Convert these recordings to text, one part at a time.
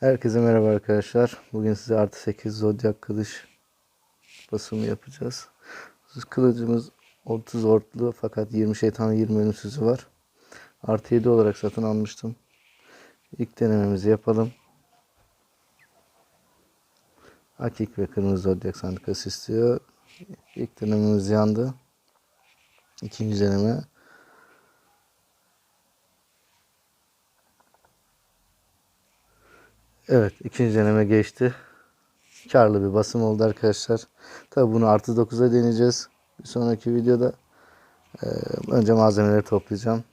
Herkese merhaba arkadaşlar. Bugün size artı 8 zodyak kılıç basımı yapacağız. Kılıcımız 30 ortlu fakat 20 şeytan 20 ölümsüzü var. Artı 7 olarak satın almıştım. İlk denememizi yapalım. Akik ve kırmızı zodyak sandikası istiyor. İlk denememiz yandı. İkinci deneme Evet ikinci deneme geçti. Karlı bir basım oldu arkadaşlar. Tabi bunu artı 9'a deneyeceğiz. Bir sonraki videoda e, önce malzemeleri toplayacağım.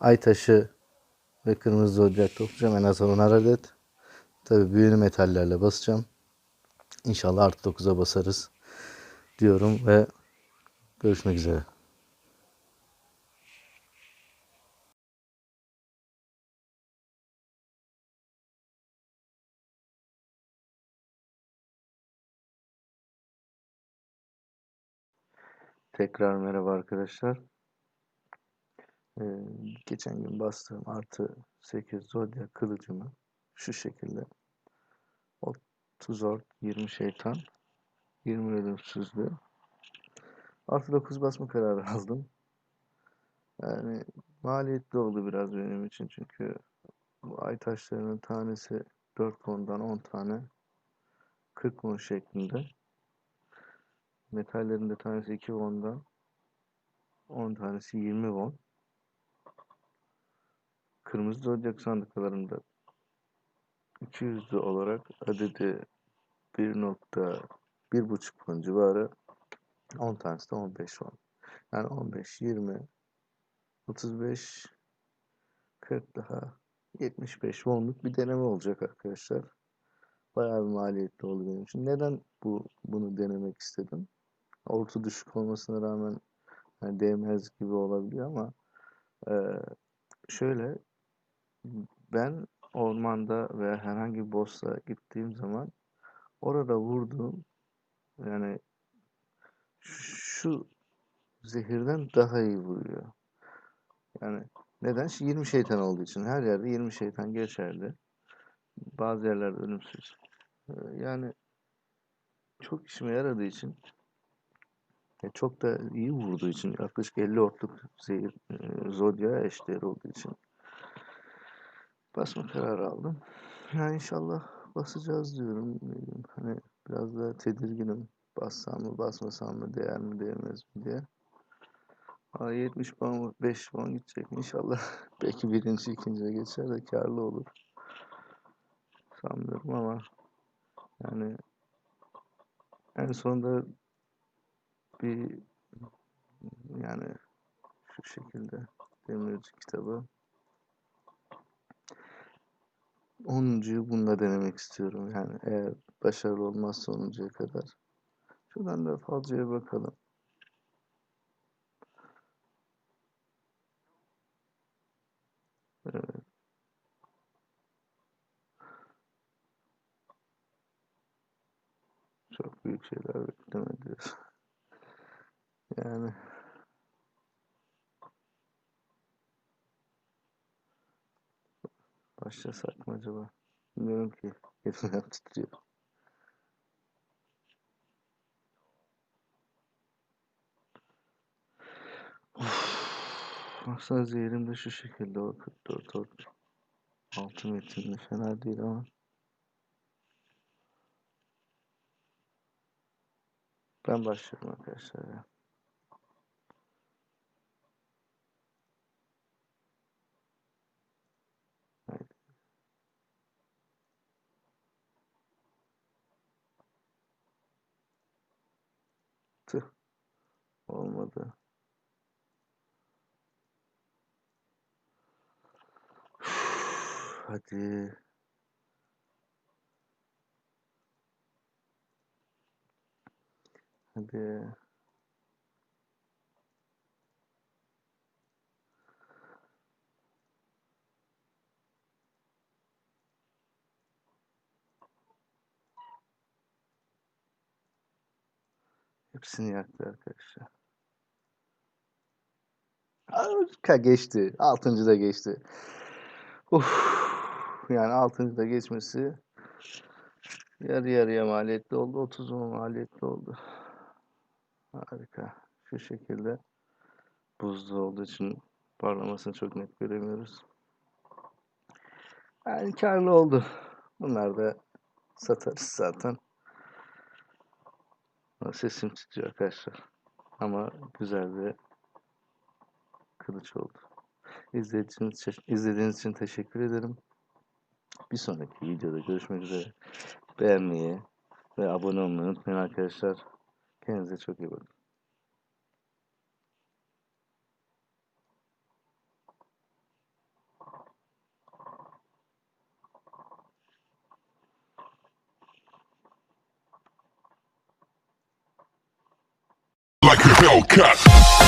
Ay taşı ve kırmızı zodyak toplayacağım. En az 10 adet. Tabi büyülü metallerle basacağım. İnşallah artı 9'a basarız diyorum ve görüşmek üzere. Tekrar merhaba arkadaşlar. Ee, geçen gün bastığım artı 8 zodyak kılıcımı şu şekilde 30 ort 20 şeytan 20 ölümsüzlüğü artı 9 basma kararı aldım. Yani maliyetli oldu biraz benim için çünkü bu ay taşlarının tanesi 4 won'dan 10 tane 40 won şeklinde. Metallerin de tanesi 2 won'dan 10 tanesi 20 won. Kırmızı zodyak sandıklarında 200'lü olarak adedi 1.1.5 won civarı 10 tanesi de 15 won. Yani 15, 20, 35, 40 daha 75 wonluk bir deneme olacak arkadaşlar. Bayağı bir maliyetli oldu benim için. Neden bu bunu denemek istedim? Orta düşük olmasına rağmen yani değmez gibi olabiliyor ama e, şöyle ben ormanda veya herhangi bir boss'a gittiğim zaman orada vurduğum yani şu zehirden daha iyi vuruyor. Yani neden? 20 şeytan olduğu için. Her yerde 20 şeytan geçerli. Bazı yerlerde ölümsüz. Yani çok işime yaradığı için çok da iyi vurduğu için yaklaşık 50 ortluk zehir zodya eşdeğer olduğu için basma kararı aldım. Yani inşallah basacağız diyorum. Hani biraz da tedirginim. Bassam mı basmasam mı değer mi değmez mi diye. Aa, 70 puan 5 puan gidecek inşallah. Belki birinci ikinciye geçer de karlı olur. Sanmıyorum ama yani en sonunda bir yani şu şekilde demirci kitabı 10'uncuyu bununla denemek istiyorum. Yani eğer başarılı olmazsa 10'uncuya kadar. Şuradan da falcıya bakalım. Evet. Çok büyük şeyler beklemediler. Yani başlasak mı acaba? Bilmiyorum ki. Elimden titriyor. Baksana zehirim de şu şekilde o 44 ort. Altı metinli fena değil ama. Ben başlıyorum arkadaşlar ya. Olmadı. Hadi. Hadi. Hepsini yaktı arkadaşlar. Geçti. Altıncı da geçti. Uf. Yani 6. da geçmesi yarı yarıya maliyetli oldu. 30 mu maliyetli oldu. Harika. Şu şekilde buzlu olduğu için parlamasını çok net göremiyoruz. Yani karlı oldu. Bunlar da satarız zaten. Sesim titriyor arkadaşlar. Ama güzel bir kılıç oldu. İzlediğiniz izlediğiniz için teşekkür ederim. Bir sonraki videoda görüşmek üzere. Beğenmeyi ve abone olmayı unutmayın arkadaşlar. Kendinize çok iyi bakın. like a Hellcat.